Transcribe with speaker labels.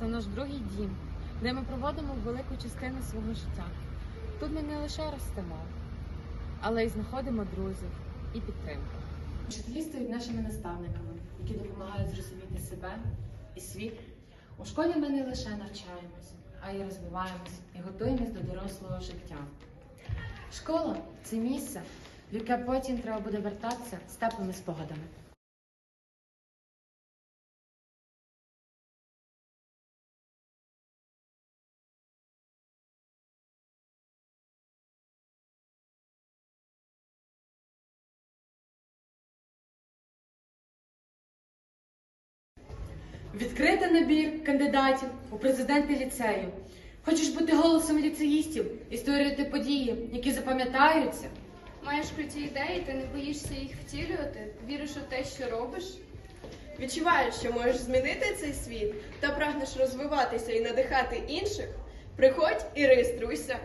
Speaker 1: це наш другий дім, де ми проводимо велику частину свого життя. Тут ми не лише ростемо, але й знаходимо друзів і підтримку.
Speaker 2: Вчителі стають нашими наставниками, які допомагають зрозуміти себе і світ. У школі ми не лише навчаємось, а й розвиваємось і готуємось до дорослого життя. Школа це місце, в яке потім треба буде вертатися з теплими спогадами. Відкрити набір кандидатів у президенти ліцею. Хочеш бути голосом ліцеїстів і створювати події, які запам'ятаються?
Speaker 3: Маєш круті ідеї, ти не боїшся їх втілювати, віриш у те, що робиш.
Speaker 4: Відчуваєш, що можеш змінити цей світ та прагнеш розвиватися і надихати інших? Приходь і реєструйся.